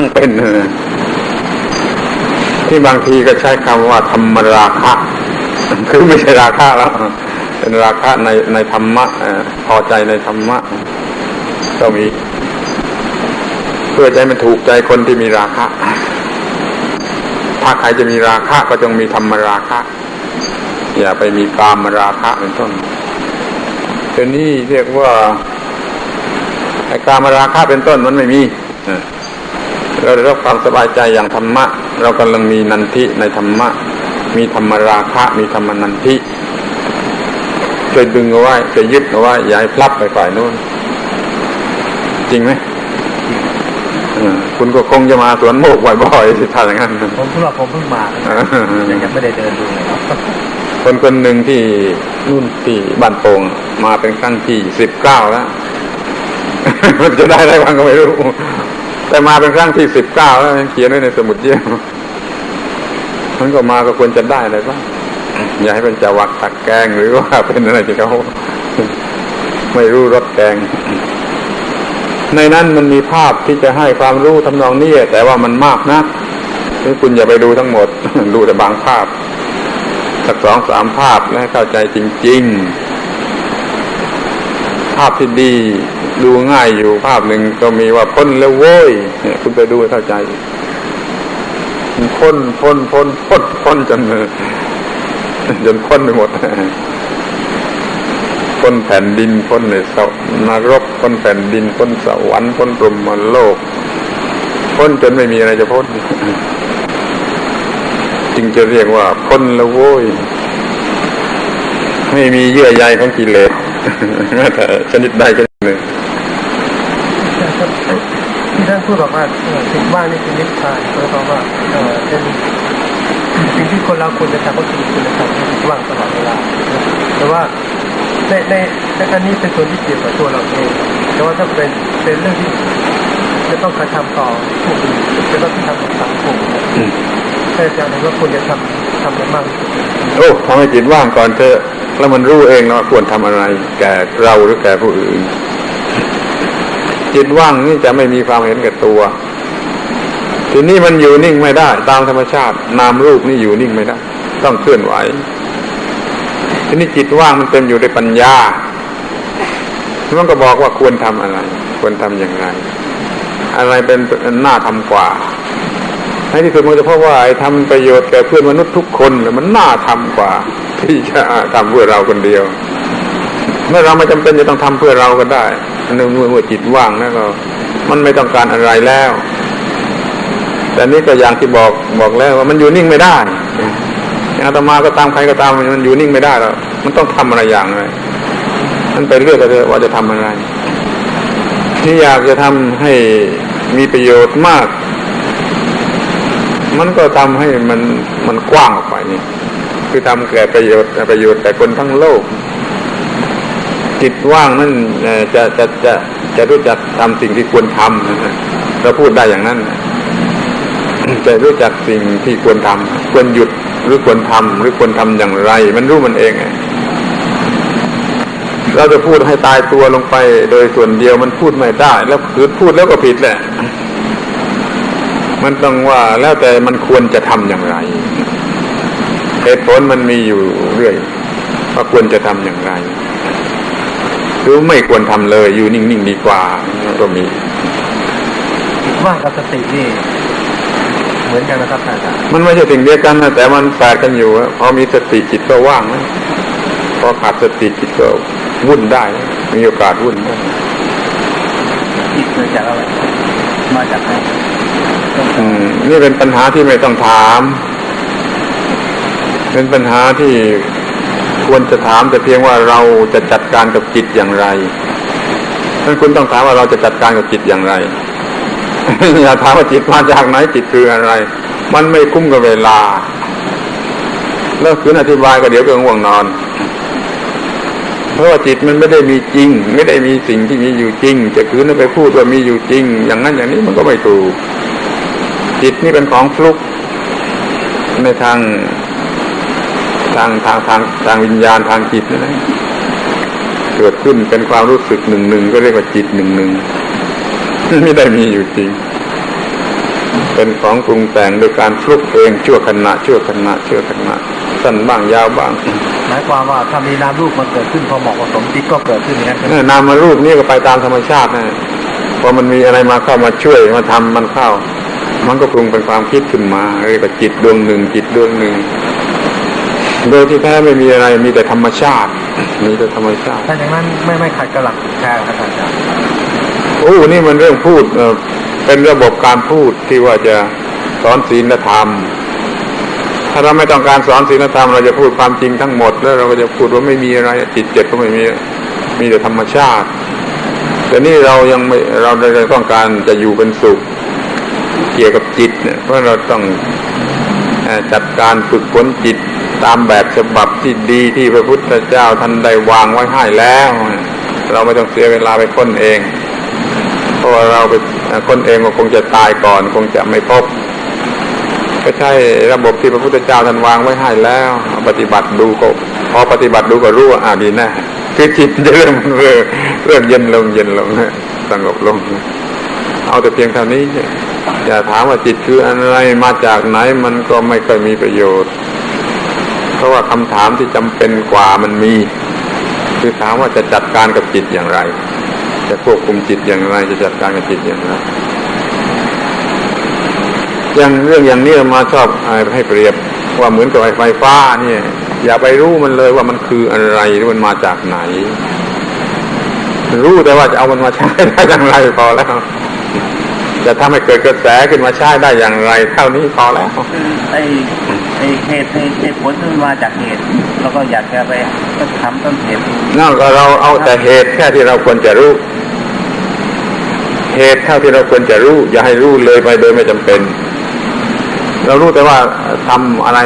ทั้งเป็นที่บางทีก็ใช้คำว่าธรรมราคะ คือไม่ใช่ราคะแล้วเป็นราคะในในธรรมะพอใจในธรรมะก็มี เพื่อใจมันถูกใจคนที่มีราคะถ้าใครจะมีราคะก็จงมีธรรมราคะ อย่าไปมีกามราคะเป็นต้นทีนี้เรียกว่าไอ้กามราคะเป็นต้นมันไม่มี เออเราได้รับความสบายใจอย่างธรรมะ เรากำลังมีนันทิในธรรมะ มีธรรมราคะ มีธรรมนันทิช่วยดึงเอาไว้ช่วยยึดเอาไว้อย่าให้พลับไปฝ่ายโน้นจริงไหมเออคุณก็คงจะมาสวนโมกบ่อยๆสิถ้าอย่างนั้นผมคิดว่าผมเพิ่งมายังยังไม่ได้เดินดูเลยครับคนคนหนึ่งที่นู่นที่บ้านโป่งมาเป็นครั้งที่สิบเก้าแล้วมันจะได้อะไรบ้างก็ไม่รู้ แต่มาเป็นครั้งที่สิบเก้าแล้วเขียนไว้ในสมุดเยี่ยมมันก็มาก็ควรจะได้อะไรบ้างอย่าให้เป็นจาวักตักแกงหรือว่าเป็นอะไรที่เขาไม่รู้รสแกง ในนั้นมันมีภาพที่จะให้ความรู้ทำนองนี้แต่ว่ามันมากนะนี่คุณอย่าไปดูทั้งหมด ดูแต่บางภาพ สักสองสามภาพแล้วเข้าใจจริง ๆ ภาพที่ดี ดูง่ายอยู่ภาพหนึ่งก็มีว่าพ้นแล้วโว้ยเนี่ยคุณไปดูเข้าใจพ้นพ้นพ้นพ้นพ้นจนจนพ้นไปหมดพ้นแผ่นดินพ้นในสนรกพ้นแผ่นดินพ้นสวรรค์พ้นพรหมโลกพ้นจนไม่มีอะไรจะพ้นจึงจะเรียกว่าพ้นแล้วโว้ยไม่มีเยื่อใยของกิเลสแม้แต่ชนิดใดชนิดหนึ่ง ที่ท่านพูดบอกว่าสิ่งว่างนี่คือนิพพานหมายความว่าเออเป็นสิ่งที่คนเราควรจะทำก็คือคุณธรรมที่ว่างตลอดเวลาแต่ว่าในในในอันนี้เป็นส่วนที่เกี่ยวกับตัวเราเอง แต่ว่าถ้าเป็นเป็นเรื่องที่จะต้องกระทำต่อผู้อื่นจะต้องทำต่อสังคมนแต่อาจารย์ว่าควรจะทำทำอะไรมากที่สุดโอ้ทำให้จิตว่างก่อนเถอะแล้วมันรู้เองเนาะควรทำอะไร แก่เราหรือแก่ผู้อื่น จิตว่างนี่จะไม่มีความเห็นแก่ตัว ทีนี้มันอยู่นิ่งไม่ได้ ตามธรรมชาติ นามรูปนี่อยู่นิ่งไม่ได้ ต้องเคลื่อนไหว ทีนี้จิตว่างมันเต็มอยู่ด้วยปัญญามันก็บอกว่าควรทำอะไร ควรทำอย่างไร อะไรเป็นหน้าทำกว่าให้ที่สุดมันจะพบว่าไอ้ทำประโยชน์แก่เพื่อนมนุษย์ทุกคนมันน่าทำกว่า ที่จะทำเพื่อเราคนเดียว เมื่อเราไม่จำเป็นจะต้องทำเพื่อเราก็ได้ เมื่อเมื่อจิตว่างแล้วก็ มันไม่ต้องการอะไรแล้ว แต่นี่ก็อย่างที่บอกบอกแล้วว่ามันอยู่นิ่งไม่ได้อย่างอาตมาก็ตามใครก็ตามมันอยู่นิ่งไม่ได้แล้วมันต้องทำอะไรอย่างไรมันไปเลือกกันเถอะว่าจะทำอะไร ที่อยากจะทำให้มีประโยชน์มาก มันก็ทำให้มันมันกว้างออกไปนี่คือทำแก่ประโยชน์ประโยชน์แต่คนทั้งโลก จิตว่างนั่นจะจะจะจะรู้จักทำสิ่งที่ควรทำนะเราพูดได้อย่างนั้นจะรู้จักสิ่งที่ควรทำควรหยุดหรือควรทำหรือควรทำอย่างไร มันรู้มันเองไงเราจะพูดให้ตายตัวลงไป โดยส่วนเดียวมันพูดไม่ได้ แล้วคือพูดแล้วก็ผิดแหละ มันต้องว่าแล้วแต่มันควรจะทำอย่างไรเหตุผลมันมีอยู่เรื่อยว่าควรจะทำอย่างไร หรือไม่ควรทำเลย อยู่นิ่งๆดีกว่ามันก็มีจิตว่างกับสตินี่เหมือนกันนะครับอาจารย์มันไม่ใช่สิ่งเดียวกันนะแต่มันแฝดกันอยู่อะพอมีสติจิตก็ว่างนะพอขาดสติจิตก็วุ่นได้นะมีโอกาสวุ่นได้จิตเกิดจากอะไรมาจากไหนอืมนี่เป็นปัญหาที่ไม่ต้องถาม เป็นปัญหาที่ ควรจะถามแต่เพียงว่าเราจะจัดการกับจิตอย่างไรนั้นคุณต้องถามว่าเราจะจัดการกับจิตอย่างไร อย่าถามว่าจิตมาจากไหนจิตคืออะไร มันไม่คุ้มกับเวลา แล้วคืนอธิบายก็เดี๋ยวก็ง่วงนอน เพราะว่าจิตมันไม่ได้มีจริง ไม่ได้มีสิ่งที่มีอยู่จริง จะคืนไปพูดว่ามีอยู่จริง อย่างนั้นอย่างนี้มันก็ไม่ถูก จิตนี่เป็นของฟลุกในทางางทางทางทางวิญญาณทางจิตนะเกิดขึ้นเป็นความรู้สึกหนึ่งหนึ่งก็เรียกว่าจิตหนึ่งหนึ่งไม่ได้มีอยู่จริง เป็นของปรุงแต่งโดยการฟลุกเองชั่วขณะชั่วขณะชั่วขณะสั้นบ้างยาวบ้าง หมายความว่าถ้ามีนามรูปมันเกิดขึ้นพอเหมาะพอสมจิตก็เกิดขึ้นอย่างนั้นใช่ไหมเนี่ยนามารูปนี่ก็ไปตามธรรมชาตินะพอมันมีอะไรมาเข้ามาช่วยมาทำมันเข้า มันก็ปรุงเป็นความคิดขึ้นมาเรียกว่าจิตดวงหนึ่งจิตดวงหนึ่ง โดยที่แท้ไม่มีอะไรมีแต่ธรรมชาติ มีแต่ธรรมชาติถ้าอย่างนั้นไม่ไม่ขัดกับหลักแท้ครับอาจารย์โอ้นี่มันเรื่องพูดเอ่อเป็นระบบการพูดที่ว่าจะสอนศีลธรรม ถ้าเราไม่ต้องการสอนศีลธรรม เราจะพูดความจริงทั้งหมด แล้วเราก็จะพูดว่าไม่มีอะไรจิตเจ็ดก็ไม่มีมีแต่ธรรมชาติแต่นี่เรายังไม่เราเลยต้องการจะอยู่เป็นสุขเกี่ยวกับจิตเนี่ยเพราะเราต้องเอ่อจัดการฝึกฝนจิต ตามแบบฉบับที่ดีที่พระพุทธเจ้าท่านได้วางไว้ให้แล้ว เราไม่ต้องเสียเวลาไปค้นเอง เพราะว่าเราไปค้นเองก็คงจะตายก่อน คงจะไม่พบ ก็ใช่ระบบที่พระพุทธเจ้าท่านวางไว้ให้แล้ว ปฏิบัติดูก็ พอปฏิบัติดูก็รู้ว่าอ่าดีแน่คือจิตจะเริ่มเริ่มเริ่มเย็นลงเย็นลงสงบลง เอาแต่เพียงเท่านี้อย่าถามว่าจิตคืออะไรมาจากไหนมันก็ไม่เคยมีประโยชน์ เพราะว่าคำถามที่จำเป็นกว่ามันมี คือถามว่าจะจัดการกับจิตอย่างไร จะควบคุมจิตอย่างไร จะจัดการกับจิตอย่างไรอย่างเรื่องอย่างนี้มาชอบให้เปรียบว่าเหมือนกับไอ้ไฟฟ้าเนี่ย อย่าไปรู้มันเลยว่ามันคืออะไรหรือมันมาจากไหน รู้แต่ว่าจะเอามันมาใช้ได้อย่างไรพอแล้ว จะทำให้เกิดกระแสขึ้นมาใช้ได้อย่างไร เท่านี้พอแล้วไอ้ไอ้เหตุไอ้เหตุผลมันมาจากเหตุแล้วก็อยากจะไปทำต้นเหตุนั่นก็เราเอาแต่เหตุแค่ที่เราควรจะรู้ เหตุเท่าที่เราควรจะรู้ อย่าให้รู้เลยไปโดยไม่จำเป็น เรารู้แต่ว่าทำอะไร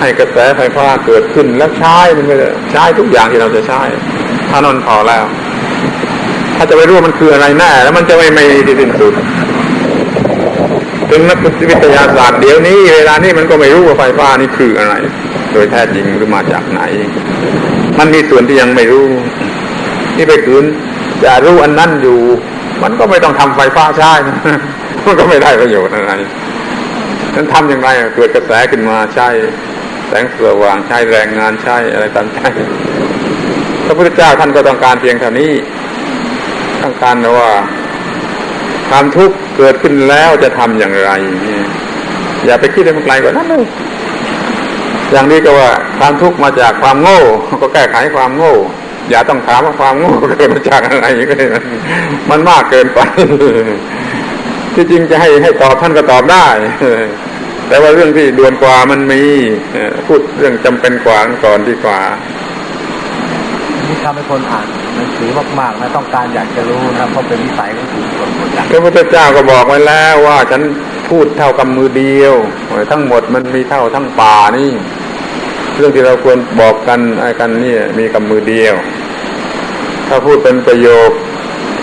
ให้กระแสไฟฟ้าเกิดขึ้นแล้วใช้มันไม่ได้ใช้ทุกอย่างที่เราจะใช้ถ้านนพอแล้วถ้าจะไปรู้มันคืออะไรแน่แล้วมันจะไม่ไม่ที่สิ้นสุดถึงนักวิทยาศาสตร์เดี๋ยวนี้ เวลานี้มันก็ไม่รู้ว่าไฟฟ้านี่คืออะไร โดยแท้จริงหรือมาจากไหน มันมีส่วนที่ยังไม่รู้ที่ไปขืนจะรู้อันนั้นอยู่ มันก็ไม่ต้องทำไฟฟ้าใช้มันก็ไม่ได้ประโยชน์อะไรนั้นทำอย่างไรเกิดกระแสขึ้นมาใช้แสงสว่างใช้แรงงานใช้อะไรต่ามใช้พระพุทธเจ้าท่านก็ต้องการเพียงเท่านี้ ต้องการว่าความทุกข์เกิดขึ้นแล้วจะทำอย่างไร อย่าไปคิดให้มันไกลกว่านั้นเลยอย่างนี้ก็ว่าความทุกข์มาจากความโง่ ก็แก้ไขความโง่ อย่าต้องถามว่าความโง่เกิดมาจากอะไรก็ได้มันมันมากเกินไปที่จริงจะให้ให้ตอบท่านก็ตอบได้แต่ว่าเรื่องที่ด่วนกว่ามันมีพูดเรื่องจำเป็นกว่าก่อนดีกว่า นี่ทำให้คนอ่านหนังสือมากๆนะต้องการอยากจะรู้นะเพราะเป็นนิสัยของคนคนคนอยากพระพุทธเจ้าก็บอกไว้แล้วว่าฉันพูดเท่ากับมือเดียวทั้งหมดมันมีเท่าทั้งป่านี่ เรื่องที่เราควรบอกกันไอ้กันนี่มีกับมือเดียว ถ้าพูดเป็นประโยค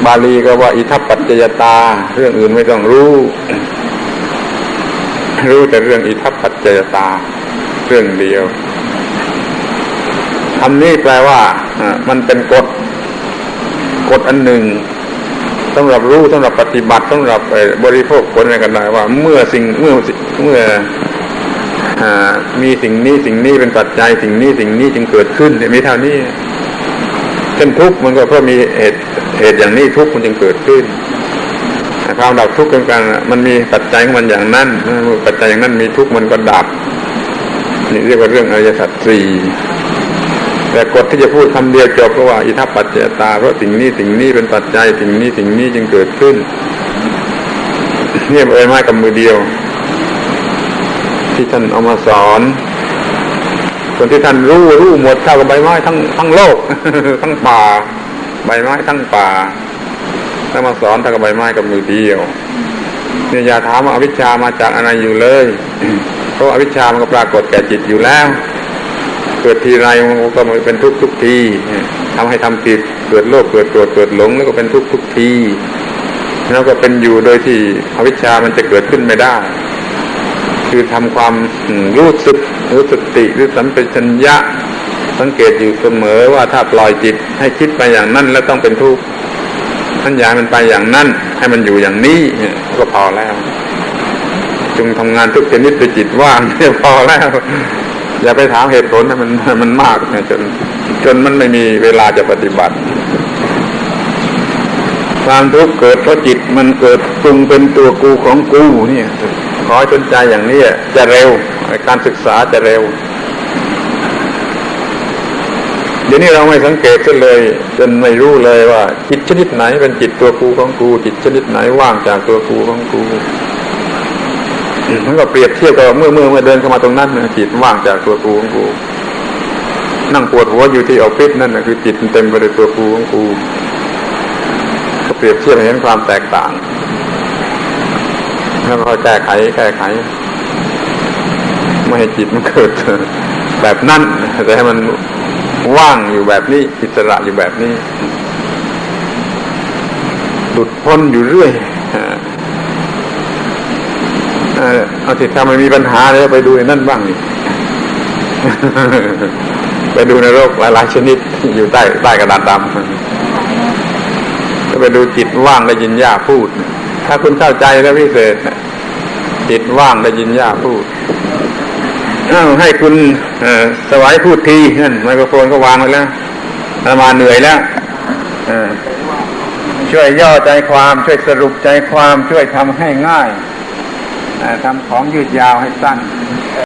บาลีก็ว่าอิทัปปัจจยตา เรื่องอื่นไม่ต้องรู้ รู้แต่เรื่องอิทัปปัจจยตา เรื่องเดียวคำนี้แปลว่า มันเป็นกฎกฎอันหนึ่งสำหรับรู้สำหรับปฏิบัติสำหรับบริโภคผลอะไรกันได้ว่า เมื่อสิ่งเมื่อเมื่ออมีสิ่งนี้สิ่งนี้เป็นปัจจัยสิ่งนี้สิ่งนี้จึงเกิดขึ้นมีเท่านี้เช่นทุกข์มันก็เพราะมีเหตุเหตุอย่างนี้ทุกข์มันจึงเกิดขึ้นความดับทุกข์กันกันมันมีปัจจัยของมันอย่างนั้นปัจจัยอย่างนั้นมีทุกข์มันก็ดับนี่เรียกว่าเรื่องอริยสัจสี่ แต่กฎที่จะพูดคำเดียวจบก็ว่าอิทัปปัจเจตาเพราะสิ่งนี้สิ่งนี้เป็นปัจจัยสิ่งนี้สิ่งนี้จึงเกิดขึ้นเนี่ยเอ่ยไม้กับมือเดียว ที่ท่านเอามาสอนส่วนที่ท่านรู้รู้หมดเท่ากับใบไม้ทั้งทั้งโลก ทั้งป่า ใบไม้ทั้งป่าท่ามาสอนเท่ากับใบไม้กับมือเดียวเนี่ยอย่าถามว่าอวิชชามาจากอะไรอยู่เลย เพราะว่าอวิชชามันก็ปรากฏแก่จิตอยู่แล้ว เกิดทีไรมันก็เป็นทุกทุกทีทำให้ทำผิดเกิดโลภเกิดโกรธเกิดหลงแล้วก็เป็นทุกทุกทีแล้วก็เป็นอยู่โดยที่อวิชชามันจะเกิดขึ้นไม่ได้ คือทำความรู้สึกรู้สติหรือสัมปชัญญะ สังเกตอยู่เสมอว่าถ้าปล่อยจิตให้คิดไปอย่างนั้นแล้วต้องเป็นทุกข์ท่านอยากมันไปอย่างนั้น ให้มันอยู่อย่างนี้ก็พอแล้วจงทำงานทุกชนิดด้วยจิตว่างเนี่ยพอแล้ว อย่าไปถามเหตุผลให้มันมันมากนะจนจนมันไม่มีเวลาจะปฏิบัติ ความทุกข์เกิดเพราะจิตมันเกิดปรุงเป็นตัวกูของกูเนี่ยขอให้สนใจอย่างนี้จะเร็วการศึกษาจะเร็ว เดี๋ยวนี้เราไม่สังเกตกันเลย จนไม่รู้เลยว่า จิตชนิดไหนเป็นจิตตัวกูของกู จิตชนิดไหนว่างจากตัวกูของกู อืมมันก็เปรียบเทียบกับเมื่อเมื่อเมื่อเดินเข้ามาตรงนั้นนะจิตว่างจากตัวกูของกู นั่งปวดหัวอยู่ที่ออฟฟิศนั่นนะคือจิตมันเต็มไปด้วยตัวกูของกูก็เปรียบเทียบเห็นความแตกต่างแล้วก็แก้ไขแก้ไข ไม่ให้จิตมันเกิดแบบนั้นแต่ให้มันว่างอยู่แบบนี้อิสระอยู่แบบนี้หลุดพ้นอยู่เรื่อย เอาสิถ้ามันมีปัญหาแล้วไปดูนั่นบ้างนี่ไปดูในโรคหลายๆชนิดอยู่ใต้ใต้กระดาษดำก็ไปดูจิตว่างได้ยินย่าพูด ถ้าคุณเข้าใจแล้วพิเศษจิตว่างได้ยินย่าพูดให้คุณสวายพูดทีนั่นไมโครโฟนก็วางไว้แล้วอามาเหนื่อยแล้วช่วยย่อใจความ ช่วยสรุปใจความช่วยทำให้ง่าย ทำของยืดยาวให้สั้น